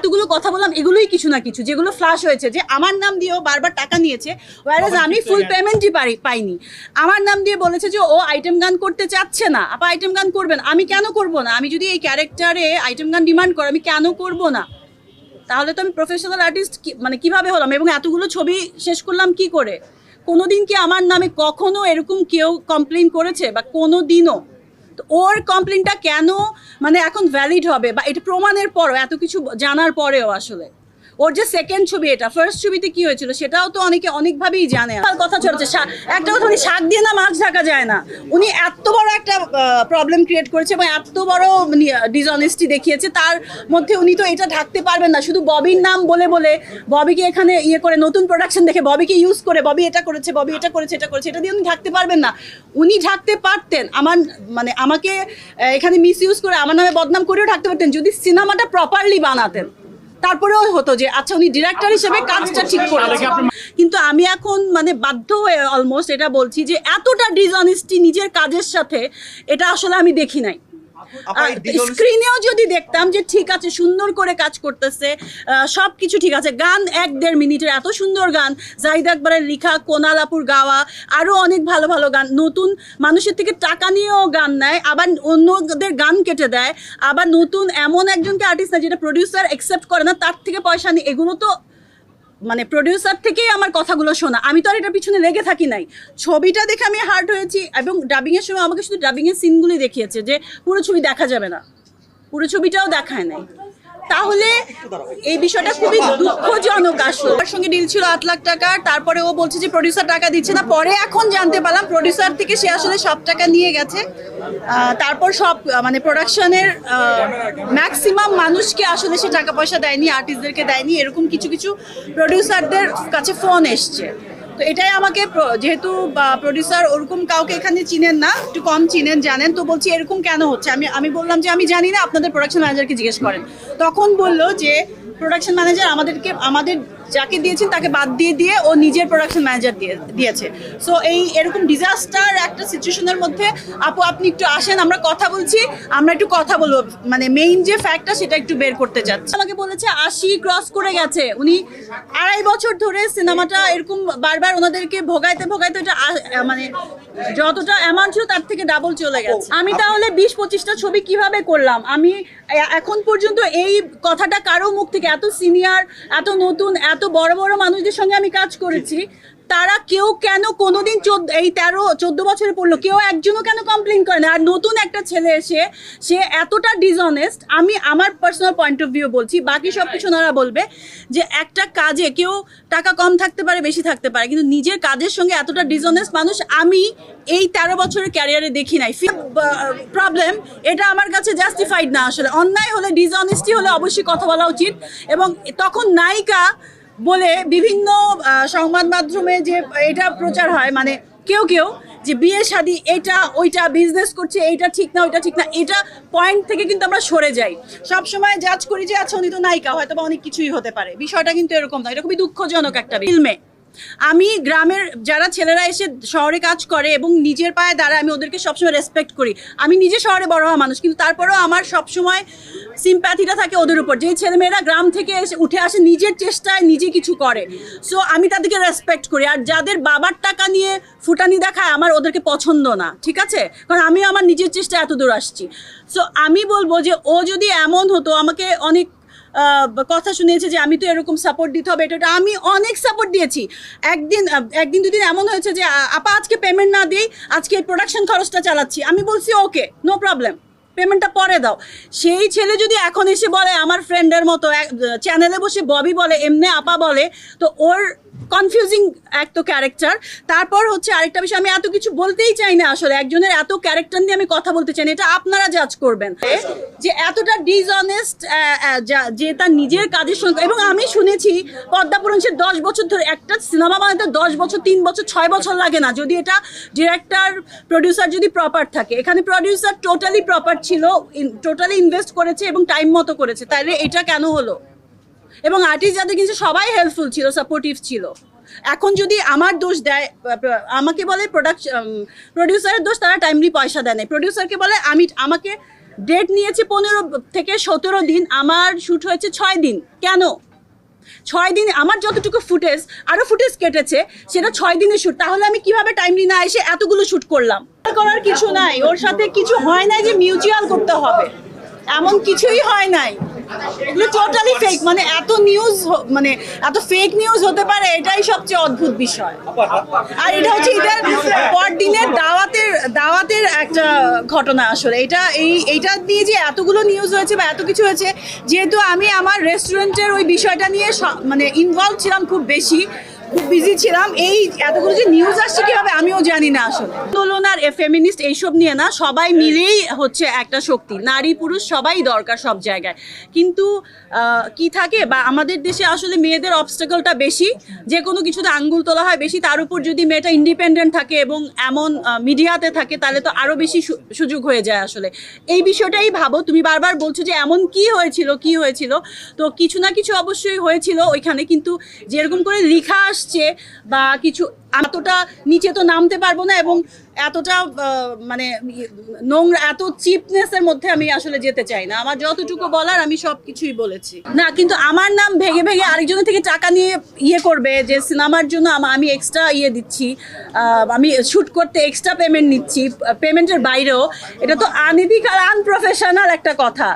এতগুলো কথা বললাম এগুলোই কিছু না কিছু। যেগুলো ফ্লাশ হয়েছে যে আমার নাম দিয়েও বারবার টাকা নিয়েছে ওয়ারেজ আমি ফুল পেমেন্টই পারি পাইনি। আমার নাম দিয়ে বলেছে যে ও আইটেম গান করতে চাচ্ছে না। আপা আইটেম গান করবেন আমি কেন করব না? আমি যদি এই ক্যারেক্টারে আইটেম গান ডিমান্ড করে আমি কেন করব না? তাহলে তো আমি প্রফেশনাল আর্টিস্ট মানে কীভাবে হলাম? এবং এতগুলো ছবি শেষ করলাম কি করে? কোনোদিন কি আমার নামে কখনো এরকম কেউ কমপ্লেন করেছে? বা কোনো দিনও ওর কমপ্লেনটা কেন মানে এখন ভ্যালিড হবে? বা এটা প্রমাণের পরও, এত কিছু জানার পরেও আসলে। ওর যে সেকেন্ড ছবি এটা ফার্স্ট ছবিতে কি হয়েছিল সেটাও তো অনেকে অনেকভাবেই জানে। আর কথা চলছে একটা কথা উনি শাক দিয়ে না মাছ ঢাকা যায় না। উনি এত বড় একটা প্রবলেম ক্রিয়েট করেছে এবং এত বড় ডিসঅনেস্টি দেখিয়েছে, তার মধ্যে উনি তো এটা ঢাকতে পারবেন না। শুধু ববির নাম বলে বলে ববিকে এখানে ইয়ে করে, নতুন প্রোডাকশন দেখে ববিকে ইউজ করে, ববি এটা করেছে, ববি এটা করেছে এটা করেছে, এটা দিয়ে উনি ঢাকতে পারবেন না। উনি ঢাকতে পারতেন, আমার মানে আমাকে এখানে মিস ইউজ করে, আমার নামে বদনাম করেও ঢাকতে পারতেন। যদি সিনেমাটা প্রপারলি বানাতেন তারপরেও হতো যে আচ্ছা উনি ডিরেক্টর হিসেবে কাজটা ঠিক করে কিন্তু আমি এখন মানে বাধ্য হয়ে অলমোস্ট এটা বলছি যে এতটা ডিসঅনেস্টি নিজের কাজের সাথে এটা আসলে আমি দেখি নাই। স্ক্রিনেও যদি দেখতাম যে ঠিক আছে সুন্দর করে কাজ করতেছে সব কিছু ঠিক আছে। গান এক দেড় মিনিটের এত সুন্দর গান। জাহিদ আকবরের লেখা কোনালাপুর গাওয়া আরও অনেক ভালো ভালো গান। নতুন মানুষের থেকে টাকা নিয়েও গান নেয় আবার অন্যদের গান কেটে দেয় আবার নতুন এমন একজনকে আর্টিস্ট না যেটা প্রডিউসার অ্যাকসেপ্ট করে না তার থেকে পয়সা নিয়ে। এগুলো তো মানে প্রডিউসার থেকেই আমার কথাগুলো শোনা। আমি তো আর এটার পিছনে লেগে থাকি নাই। ছবিটা দেখে আমি হার্ট হয়েছি এবং ডাবিংয়ের সময় আমাকে শুধু ডাবিংয়ের সিনগুলি দেখিয়েছে যে পুরো ছবি দেখা যাবে না। পুরো ছবিটাও দেখায় নাই। তাহলে এই বিষয়টা খুবই দুঃখজনক আসলে। ওর সঙ্গে ডিল ছিল আট লাখ টাকার তারপরে ও বলছে যে প্রডিউসার টাকা দিচ্ছে না। পরে এখন জানতে পারলাম প্রডিউসার থেকে সে আসলে সব টাকা নিয়ে গেছে। তারপর সব মানে প্রোডাকশনের ম্যাক্সিমাম মানুষকে আসলে সে টাকা পয়সা দেয়নি আর্টিস্টদেরকে দেয়নি, এরকম কিছু কিছু প্রডিউসারদের কাছে ফোন এসছে। তো এটাই আমাকে যেহেতু প্রডিউসার ওরকম কাউকে এখানে চিনেন না, একটু কম চিনেন, জানেন, তো বলছি এরকম কেন হচ্ছে? আমি আমি বললাম যে আমি জানি না, আপনাদের প্রোডাকশন ম্যানেজারকে জিজ্ঞেস করেন। তখন বলল যে প্রোডাকশন ম্যানেজার আমাদেরকে, আমাদের যাকে দিয়েছেন তাকে বাদ দিয়ে দিয়ে ও নিজের প্রোডাকশন ম্যানেজার দিয়ে দিয়েছে। সো এই এরকম ডিজাস্টার একটা সিচুয়েশনের মধ্যে আপু আপনি একটু আসেন আমরা কথা বলছি আমরা একটু কথা বলব। মানে মেইন যে ফ্যাক্টটা সেটা একটু বের করতে চাচ্ছি। আমাকে বলেছে আশি ক্রস করে গেছে। উনি আড়াই বছর ধরে সিনেমাটা এরকম বারবার ওনাদেরকে ভোগাইতে ভোগাইতে ওটা মানে যতটা অ্যামাউন্ট ছিল তার থেকে ডাবল চলে গেছে। আমি তাহলে বিশ পঁচিশটা ছবি কীভাবে করলাম? আমি এখন পর্যন্ত এই কথাটা কারও মুখ থেকে এত সিনিয়র এত নতুন এত বড় বড় মানুষদের সঙ্গে আমি কাজ করেছি তারা কেউ কেন কোনোদিন এই তেরো চোদ্দ বছরে পড়ল কেউ একজনও কেন কমপ্লেন করে না। আর নতুন একটা ছেলে এসে সে এতটা ডিসঅনেস্ট আমি আমার পার্সোনাল পয়েন্ট অফ ভিউ বলছি বাকি সব কিছু ওনারা বলবে যে একটা কাজে কেউ টাকা কম থাকতে পারে বেশি থাকতে পারে কিন্তু নিজের কাজের সঙ্গে এতটা ডিসঅনেস্ট মানুষ আমি এই তেরো বছরের ক্যারিয়ারে দেখি নাই। প্রবলেম এটা আমার কাছে জাস্টিফাইড না আসলে। অন্যায় হলে ডিসঅনেস্টি হলে অবশ্যই কথা বলা উচিত এবং তখন নায়িকা বলে বিভিন্ন সংবাদ মাধ্যমে যে এটা প্রচার হয় মানে কেউ কেউ যে বিয়ে শাদী এটা, ওইটা বিজনেস করছে এটা ঠিক না, ওইটা ঠিক না, এটা পয়েন্ট থেকে কিন্তু আমরা সরে যাই। সব সময় জাজ করি যে আচ্ছা উনি তো নায়িকা হয়তো বা অনেক কিছুই হতে পারে। বিষয়টা কিন্তু এরকম না, এটা খুবই দুঃখজনক একটা ফিল্মে। আমি গ্রামের যারা ছেলেরা এসে শহরে কাজ করে এবং নিজের পায়ে দাঁড়ায়, আমি ওদেরকে সবসময় রেসপেক্ট করি। আমি নিজে শহরে বড় হওয়া মানুষ, কিন্তু তারপরেও আমার সবসময় সিম্প্যাথিটা থাকে ওদের উপর। যে ছেলেমেয়েরা গ্রাম থেকে এসে উঠে আসে, নিজের চেষ্টায় নিজে কিছু করে। সো আমি তাদেরকে রেসপেক্ট করি। আর যাদের বাবার টাকা নিয়ে ফুটানি দেখায়, আমার ওদেরকে পছন্দ না, ঠিক আছে? কারণ আমি আমার নিজের চেষ্টায় এত দূর আসছি। সো আমি বলব যে ও যদি এমন হতো, আমাকে অনেক কথা শুনিয়েছে যে আমি তো এরকম সাপোর্ট দিতে হবে, এটা আমি অনেক সাপোর্ট দিয়েছি। একদিন একদিন দুদিন এমন হয়েছে যে আপা আজকে পেমেন্ট না দিই আজকে এই প্রোডাকশন খরচটা চালাচ্ছি। আমি বলছি ওকে নো প্রবলেম পেমেন্টটা পরে দাও। সেই ছেলে যদি এখন এসে বলে, আমার ফ্রেন্ডের মতো চ্যানেলে বসে ববি বলে, এমনি আপা বলে, তো ওর কনফিউজিং এক তো ক্যারেক্টার তারপর হচ্ছে আরেকটা বিষয়, আমি এত কিছু বলতেই চাই না আসলে, একজনের এত ক্যারেক্টার নিয়ে আমি কথা বলতে চাই না, এটা আপনারা জাজ করবেন। যে এতটা ডিসঅনেস্ট যে তার নিজের কাজের সঙ্গে, এবং আমি শুনেছি পদ্মাপুরণ সে দশ বছর ধরে, একটা সিনেমা বানাতে দশ বছর, তিন বছর, ছয় বছর লাগে না। যদি এটা ডিরেক্টর প্রডিউসার যদি প্রপার থাকে, এখানে প্রডিউসার টোটালি প্রপার ছিল টোটালি ইনভেস্ট করেছে এবং টাইম মতো করেছে, তাইলে এটা কেন হলো? এবং আর্টিস্ট যাদের কিন্তু সবাই হেল্পফুল ছিল সাপোর্টিভ ছিল। এখন যদি আমার দোষ দেয়, আমাকে বলে প্রোডাকশন প্রডিউসারের দোষ, তারা টাইমলি পয়সা দেয় না প্রডিউসারকে বলে, আমি, আমাকে ডেট নিয়েছে পনেরো থেকে সতেরো দিন, আমার শ্যুট হয়েছে ছয় দিন। কেন? ছয় দিন, আমার যতটুকু ফুটেজ আরও ফুটেজ কেটেছে, সেটা ছয় দিনের শ্যুট তাহলে আমি কীভাবে টাইমলি না এসে এতগুলো শ্যুট করলাম? করার কিছু নাই। ওর সাথে কিছু হয় নাই যে মিউচুয়াল করতে হবে। এমন কিছুই হয় নাই। এগুলো টোটালি ফেক মানে এত নিউজ মানে এত ফেক নিউজ হতে পারে, এটাই সবচেয়ে অদ্ভুত বিষয়। আর এটা হচ্ছে এটার পরদিনের দাওয়াতের দাওয়াতের একটা ঘটনা আসলে। এটা এই, এইটা নিয়ে যে এতগুলো নিউজ হয়েছে বা এত কিছু হয়েছে, যেহেতু আমি আমার রেস্টুরেন্টের ওই বিষয়টা নিয়ে মানে ইনভলভ ছিলাম খুব বেশি খুব বিজি ছিলাম। এই এতগুলো যে নিউজ আসছে কীভাবে আমিও জানি না আসলে। আন্দোলন আর ফেমিনিস্ট এইসব নিয়ে না সবাই মিলেই হচ্ছে একটা শক্তি। নারী, পুরুষ সবাই দরকার সব জায়গায়। কিন্তু কি থাকে বা আমাদের দেশে আসলে মেয়েদের অবস্টাকলটা বেশি। যে কোনো কিছুতে আঙ্গুল তোলা হয় বেশি। তার উপর যদি মেয়েটা ইন্ডিপেন্ডেন্ট থাকে এবং এমন মিডিয়াতে থাকে, তাহলে তো আরও বেশি সুযোগ হয়ে যায় আসলে। এই বিষয়টাই ভাবো। তুমি বারবার বলছো যে এমন কি হয়েছিল কি হয়েছিল? তো কিছু না কিছু অবশ্যই হয়েছিল ওইখানে। কিন্তু যেরকম করে লেখা আসছে বা কিছু, এতটা নিচে তো নামতে পারব না এবং এতটা মানে নোংরা, এত চিপনেসের মধ্যে আমি আসলে যেতে চাই না। আমার যতটুকু বলার আমি সব কিছুই বলেছি। না, কিন্তু আমার নাম ভেঙে ভেঙে আরেকজনের থেকে টাকা নিয়ে ইয়ে করবে যে সিনেমার জন্য আমি এক্সট্রা ইয়ে দিচ্ছি আমি শ্যুট করতে এক্সট্রা পেমেন্ট নিচ্ছি পেমেন্টের বাইরেও। এটা তো আনইথিক আর আনপ্রফেশনাল একটা কথা।